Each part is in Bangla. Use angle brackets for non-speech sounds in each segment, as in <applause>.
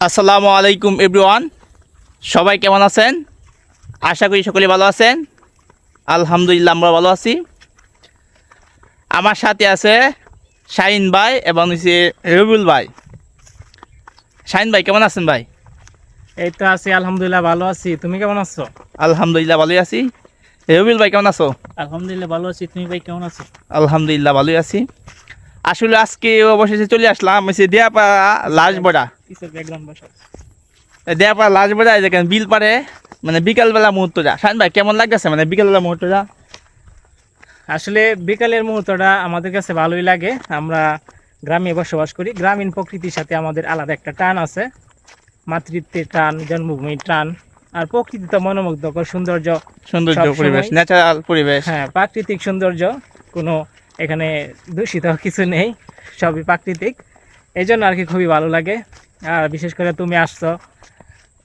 আসসালামু আলাইকুম এভরিওয়ান। সবাই কেমন আছেন? আশা করি সকলে ভালো আছেন। আলহামদুলিল্লাহ আমরা ভালো আছি। আমার সাথে আছে শাহিন ভাই এবং হচ্ছে রবিউল ভাই। শাহিন ভাই কেমন আছেন ভাই? এই তো আছি আলহামদুলিল্লাহ ভালো আছি। তুমি কেমন আছো? আলহামদুলিল্লাহ ভালোই আছি। রবিউল ভাই কেমন আছো? আলহামদুলিল্লাহ ভালো আছি। তুমি ভাই কেমন আছো? আলহামদুলিল্লাহ ভালোই আছি। আসলে আজকে অবশেষে চলে আসলাম হচ্ছে দেয়াপাড়া লাশ বড়া। কিসের ব্যাকগ্রাউন্ড দেয়াপাড়া লাশ বিল পারে মানে বিকালবেলা মুহূর্তটা শাহিন ভাই কেমন লাগতেছে? মানে বিকালবেলা মুহূর্তটা আসলে বিকালের মুহূর্তটা আমাদের কাছে ভালোই লাগে। আমরা গ্রামে বসবাস করি। গ্রামীণ প্রকৃতির সাথে আমাদের আলাদা একটা টান আছে। মাতৃত্বের টান জন্মভূমির টান। আর প্রকৃতি তো মনোমুগ্ধকর সৌন্দর্য সৌন্দর্য পরিবেশ ন্যাচারাল পরিবেশ। হ্যাঁ প্রাকৃতিক সৌন্দর্য কোনো এখানে দূষিত কিছু নেই সবই প্রাকৃতিক। এই জন্য আর কি খুবই ভালো লাগে। আর বিশেষ করে তুমি আসছো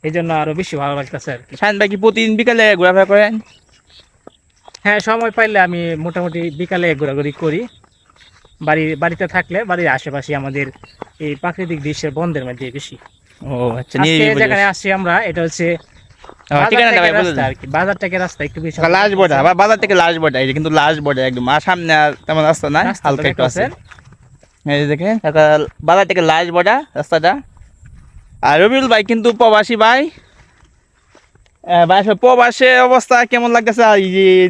এই জন্য আরও বেশি ভালো লাগতেছে আর কি। শাহিন ভাই কি প্রতিদিন বিকালে ঘোরাফেরা করেন? হ্যাঁ সময় পাইলে আমি মোটামুটি বিকালে ঘোরাঘুরি করি। বাড়ি বাড়িতে থাকলে বাড়ির আশেপাশে আমাদের এই প্রাকৃতিক দৃশ্যের বন্ধের মধ্যে বেশি। ও আচ্ছা নিয়ে আজকে যেখানে আসছি আমরা এটা হচ্ছে ঠিকানাটা ভাই বলে রাস্তা আর কি। বাজার থেকে রাস্তা একটু বেশি লাশ আবার বাজার থেকে লাশ বর্ডার এই কিন্তু লাশ একদম। আর সামনে আর তেমন রাস্তা হালকা একটু আছে। এই দেখেন বাজার থেকে লাশ রাস্তাটা। আর রবিউল ভাই কিন্তু প্রবাসী ভাই? ভাই আসলে প্রবাসের অবস্থা কেমন লাগতেছে?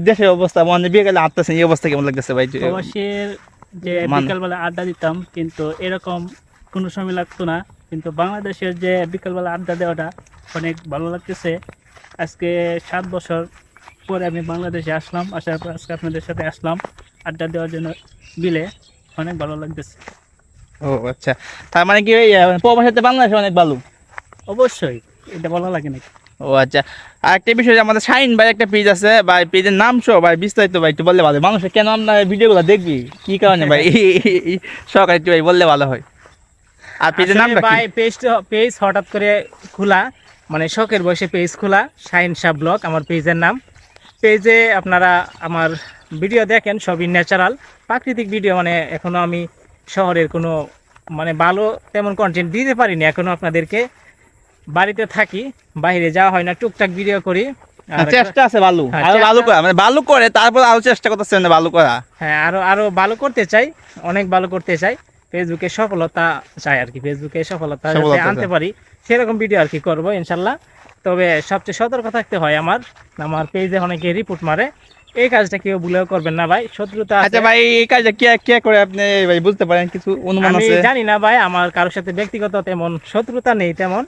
দেশের অবস্থা মানে বিয়ে গেলে আটতেছেন এই অবস্থা কেমন লাগতেছে ভাই? প্রবাসের যে বিকালবেলা আড্ডা দিতাম কিন্তু এরকম কোনো সময় লাগতো না। কিন্তু বাংলাদেশের যে বিকালবেলা আড্ডা দেওয়াটা অনেক ভালো লাগতেছে। আজকে সাত বছর পরে আমি বাংলাদেশে আসলাম আসার পর আজকে আপনাদের সাথে আসলাম। আড্ডা দেওয়ার জন্য বিলে অনেক ভালো লাগতেছে। ও আচ্ছা। তার মানে কি ওই প্রবাসীতে বাংলাদেশে অনেক ভালো অবশ্যই এটা ভালো লাগে নাকি? ও আচ্ছা। আর একটা বিষয় আমাদের শাইন ভাই একটা পেজ আছে ভাই পেজের নাম সহ ভাই বিস্তারিত ভাই একটু বললে ভালো। মানুষের কেন আপনার ভিডিওগুলো দেখবি? কি কারণে ভাই? <laughs> সকালে একটু ভাই বললে ভালো হয়। আর পেজের নামটা কি? ভাই পেজ পেজ হঠাৎ করে খোলা মানে শখের বয়সে পেজ খোলা শাহিন শাহ ব্লগ আমার পেজের নাম। পেজে আপনারা আমার ভিডিও দেখেন সবই ন্যাচারাল প্রাকৃতিক ভিডিও মানে এখনও আমি শহরের কোনো মানে ভালো তেমন কন্টেন্ট দিতে পারিনি এখনও আপনাদেরকে বাড়িতে থাকি বাইরে যাওয়া হয় না টুকটাক ভিডিও করি। চেষ্টা আছে ভালো হ্যাঁ, আরও ভালো করা মানে ভালো করে তারপর আরও চেষ্টা করতেছেন না ভালো করা। হ্যাঁ আরও আরও ভালো করতে চাই অনেক ভালো করতে চাই। ফেসবুকে সফলতা চাই আর কি ফেসবুকে সফলতা আনতে পারি সেরকম ভিডিও আর কি করব ইনশাল্লাহ। তবে সবচেয়ে সতর্ক থাকতে হয় আমার আমার পেজে অনেকে রিপোর্ট মারে। এই কাজটা কেউ ভুলেও করবেন না ভাই শত্রুতা আচ্ছা ভাই এই কাজটা কে কে করে আপনি ভাই বুঝতে পারেন কিছু অনুমান আছে? জানি না ভাই আমার কারোর সাথে ব্যক্তিগত তেমন শত্রুতা নেই তেমন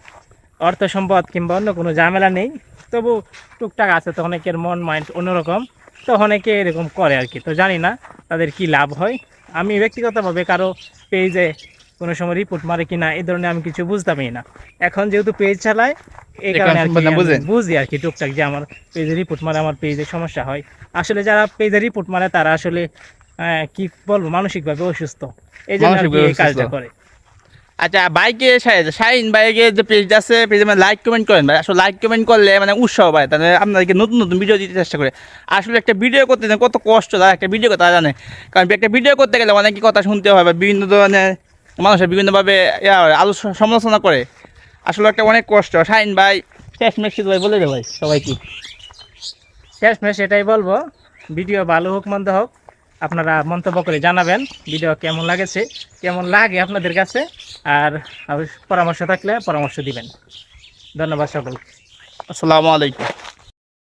অর্থ সম্পদ কিংবা অন্য কোনো ঝামেলা নেই। তবু টুকটাক আছে তো অনেকের মন মাইন্ড অন্যরকম তো অনেকে এরকম করে আর কি তো জানি না তাদের কি লাভ হয়। আমি ব্যক্তিগতভাবে কারও পেজে কোনো সময় রিপোর্ট মারে কিনা এই ধরনের আমি কিছু বুঝতামই না। এখন যেহেতু পেজ চালাই এই কারণে আর কি। বুঝি আর কি টুকটাক যে আমার পেজে রিপোর্ট মারে আমার পেজে সমস্যা হয়। আসলে যারা পেজে রিপোর্ট মারে তারা আসলে কি বলব মানসিকভাবে অসুস্থ। এই জন্য আর কি এই কাজটা করে। আচ্ছা বাইকে শাইন বাইকে যে পেজ আছে পেজে মানে লাইক কমেন্ট করেন ভাই। আসলে লাইক কমেন্ট করলে মানে উৎসাহ পায় তাহলে আপনাদেরকে নতুন নতুন ভিডিও দিতে চেষ্টা করে। আসলে একটা ভিডিও করতে কত কষ্ট তারা একটা ভিডিও তারা জানে। কারণ একটা ভিডিও করতে গেলে অনেকই কথা শুনতে হয় বা বিভিন্ন ধরনের মানুষের বিভিন্নভাবে আলো সমালোচনা করে। আসলে একটা অনেক কষ্ট। শাইন ভাই শেষ মেক্সিদ ভাই বলে দে ভাই সবাই কি শেষমেশ এটাই বলব। ভিডিও ভালো হোক মন্দ হোক আপনারা মন্তব্য করে জানাবেন। ভিডিও কেমন লাগেছে কেমন লাগে আপনাদের কাছে আর আর পরামর্শ থাকলে পরামর্শ দিবেন। ধন্যবাদ সকলকে। আসসালামু আলাইকুম।